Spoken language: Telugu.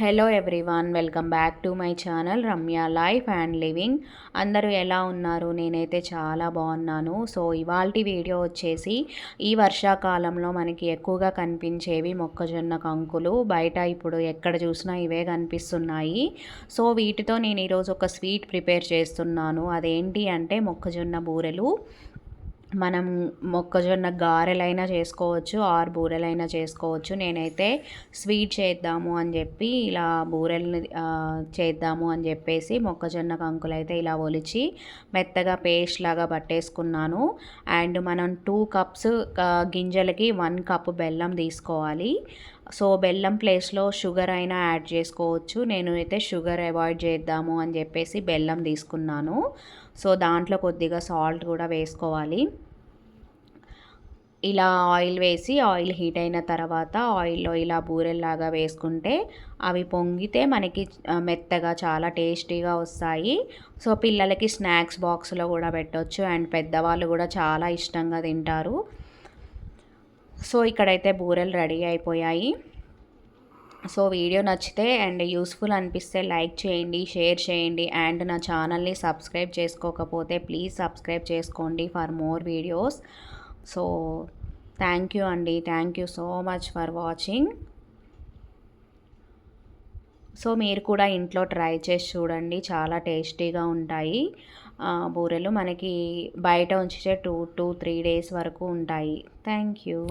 Hello everyone welcome back to my channel Ramya life and living అందరూ ఎలా ఉన్నారు? నేనైతే చాలా బాగున్నాను. సో ఇవాళ వీడియో వచ్చేసి ఈ వర్షాకాలంలో మనకి ఎక్కువగా కనిపించేవి మొక్కజొన్న కంకులు. బయట ఇప్పుడు ఎక్కడ చూసినా ఇవే కనిపిస్తున్నాయి. సో వీటితో నేను ఈరోజు ఒక స్వీట్ ప్రిపేర్ చేస్తున్నాను. అదేంటి అంటే మొక్కజొన్న బూరెలు. మనం మొక్కజొన్న గారెలైనా చేసుకోవచ్చు ఆర్ బూరెలైనా చేసుకోవచ్చు. నేనైతే స్వీట్ చేద్దాము అని చెప్పి ఇలా బూరెల్ని చేద్దాము అని చెప్పేసి మొక్కజొన్న కంకులు అయితే ఇలా ఒలిచి మెత్తగా పేస్ట్ లాగా పట్టేసుకున్నాను. అండ్ మనం టూ కప్స్ గింజలకి వన్ కప్ బెల్లం తీసుకోవాలి. సో బెల్లం ప్లేస్లో షుగర్ అయినా యాడ్ చేసుకోవచ్చు. నేను అయితే షుగర్ అవాయిడ్ చేద్దాము అని చెప్పేసి బెల్లం తీసుకున్నాను. సో దాంట్లో కొద్దిగా సాల్ట్ కూడా వేసుకోవాలి. ఇలా ఆయిల్ వేసి ఆయిల్ హీట్ అయిన తర్వాత ఆయిల్లో ఇలా బూరెల్లాగా వేసుకుంటే అవి పొంగితే మనకి మెత్తగా చాలా టేస్టీగా వస్తాయి. సో పిల్లలకి స్నాక్స్ బాక్స్లో కూడా పెట్టవచ్చు అండ్ పెద్దవాళ్ళు కూడా చాలా ఇష్టంగా తింటారు. సో ఇక్కడైతే బూరెలు రెడీ అయిపోయాయి. సో వీడియో నచ్చితే అండ్ యూస్ఫుల్ అనిపిస్తే లైక్ చేయండి షేర్ చేయండి అండ్ నా ఛానల్ని సబ్స్క్రైబ్ చేసుకోకపోతే ప్లీజ్ సబ్స్క్రైబ్ చేసుకోండి for more videos. So thank you అండి. Thank you so much for watching. So మీరు కూడా ఇంట్లో ట్రై చేసి చూడండి. చాలా టేస్టీగా ఉంటాయి. బూరెలు మనకి బయట ఉంచితే టూ టూ త్రీ డేస్ వరకు ఉంటాయి. Thank you.